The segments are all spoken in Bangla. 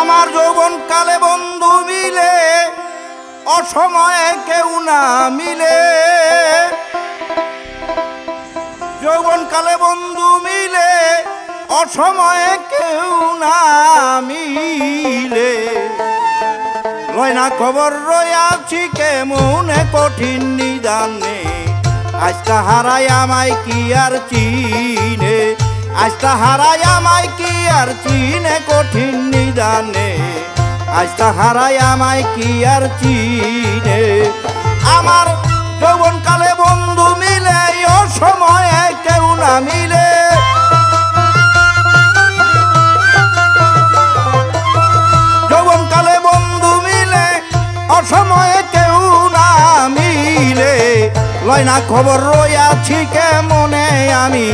আমার যৌবন কালে বন্ধু মিলে, অসময়ে কেউ না মিলে। যৌবন কালে বন্ধু মিলে, অসময়ে কেউ না মিলে। রয় না খবর রয়াছি কেমনে কঠিন নিদানে আজটা হারাই আমায় কি আর চিনে? আজটা হারাই আমায় কি আর চিনে কঠিন নিদানে? আজটা হারাই আমায় কি আর চিনে? আমার যৌবন কালে বন্ধু মিলে, ও সময়ে কেউ না মিলে। লয় না খবর রইয়াছি কেমনে আমি?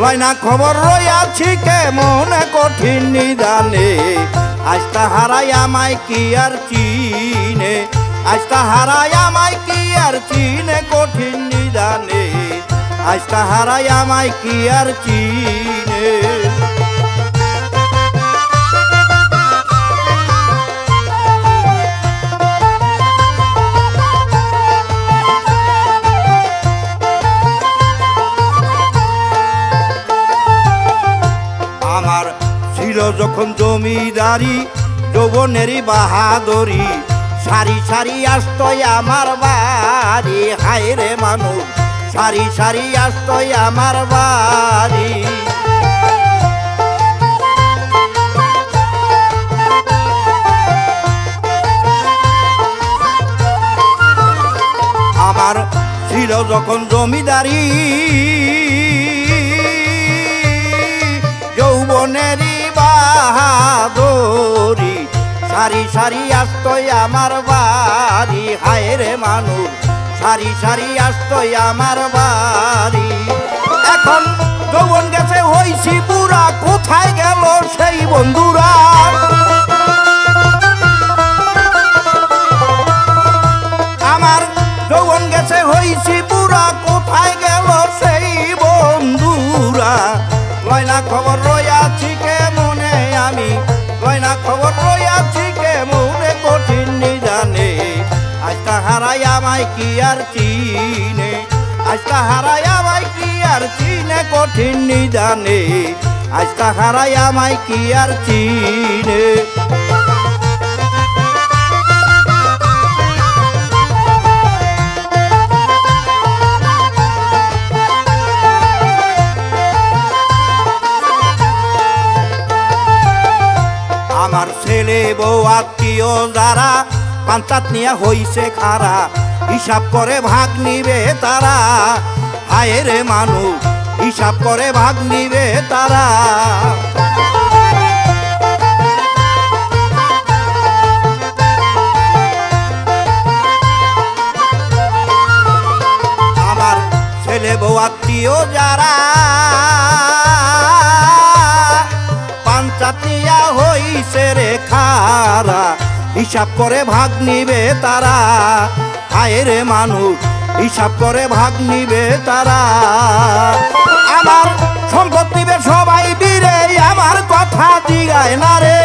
লয়না খবর রইয়াছি কেমনে কঠিন নিদানে? আজটা হারাই আমায় কি আর চিনে? আজটা হারাই আমায় কি আর চিনে কঠিন নিদানে? আজটা হারাই আমায় কি আর চিনে? যখন জমিদারি, যৌবনেরই বাহাদুরি, সারি সারি আসতই আমার বাড়ি। হায় রে মানুষ, সারি সারি আসতই আমার বাড়ি। আমার ছিল যখন জমিদারি সারি আসতই আমার বাড়ি। হায় রে মানুষ, সারি সারি আসতই আমার বাড়ি। এখন যৌবন গেছে, হইছি বুড়া, কোথায় গেল সেই বন্ধুরা? আমার যৌবন গেছে, হইছি বুড়া, কোথায় গেল সেই বন্ধুরা? লয়না খবর আমায় কি আর চিনে? আজটা হারাই আমায় কি আর চিনে? কঠিন নিজানে আজটা হারাই আমায় কি আর চিনে? আমার ছেলে বউ, আত্মীয় যারা পাঞ্চাত নিয়ে হইছে খারা। হিসাব করে ভাগ নিবে তারা। হায় রে মানুষ হিসাব করে ভাগ নিবে তারা। আমার ছেলে বউ আত্মীয় যারা পাঞ্চাতিয়া হইছে রে খারা। হিসাব করে ভাগ নিবে তারা। হায় রে মানুষ, হিসাব করে ভাগ নিবে তারা। আমার সম্পদ নিবে সবাই বীরে, আমার কথা দিগায় না রে।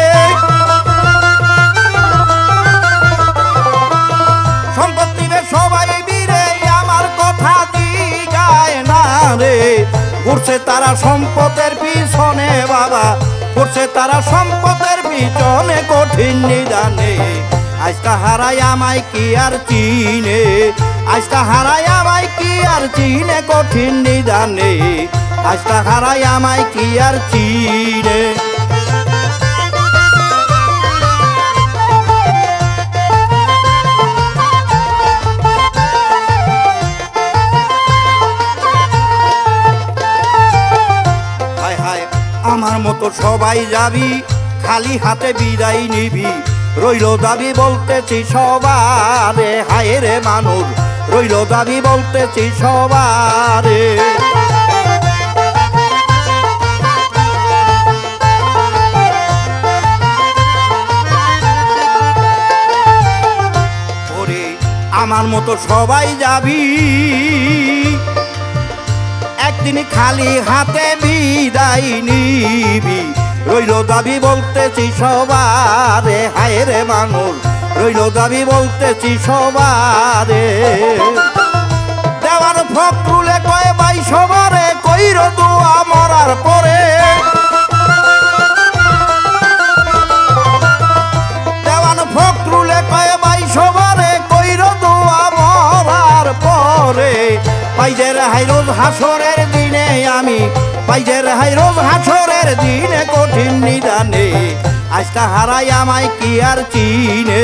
সম্পদ সবাই বীরে, আমার কথা দিগায় না রে। করছে তারা সম্পদের পিছনে বাবা করছে তারা সম্পদের পিছনে কঠিন নিদানে। আজটা হারাই আমায় কি আর চিনে? আজটা হারাই আমায় কি আর চিনে কঠিন নিদানে? আজটা হারাই আমায় কি আর চিনে? আমার মতো সবাই যাবি? খালি হাতে বিদায় নিবি। রইল দাবি বলতেছি সবারে, হায় রে মানুষ। রইল দাবি বলতেছি সবারে। আমার মতো সবাই যাবি। একদিন খালি হাতে বিদায় নিবি। রইল দাবি বলতেছি সবারে, হায় রে মানুষ। রইল দাবি বলতেছি সবারে। দেওয়ার ফকরুলে কয়ে বাই সবারে, কইর দোয়া মরার পরে। দেওয়ান ফকরুলে কয়ে বাই সবারে, কইর দোয়া মরার পরে। পাইজের হাইরোজ হাসরের দিনে আমি পাইজের হাইরোজ হাসরের দিনে কঠিন নিদানে। আজটা হারাই আমায় কি আর চিনে?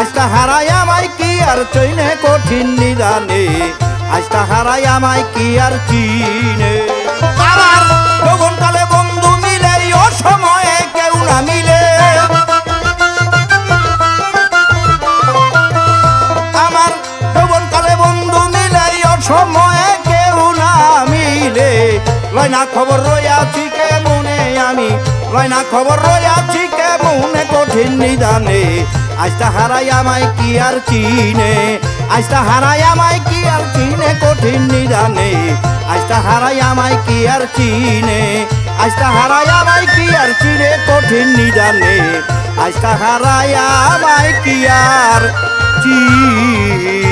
আজটা হারাই আমায় কি আর চিনে কঠিন নিদানে? আজটা হারাই আমায় কি আর চিনে? আমার কালে বন্ধু মিলে ও সময়ে কেউ না মিলে। আমার বন্ধু মিলে ও লয় না খবর রইয়াছি কে মনে আমি? লয় না খবর রইয়াছি কে মনে কঠিন নিদানে? আজটা হারাই আমায় কি আর চিনে? আজটা হারাই আমায় কি আর চিনে কঠিন নিদানে? আজটা হারাই আমায় কি আর চিনে? আজটা হারাই আমায় কি আর চিনে কঠিন নিদানে? আজটা হারাই আমায় কি আর চিনে?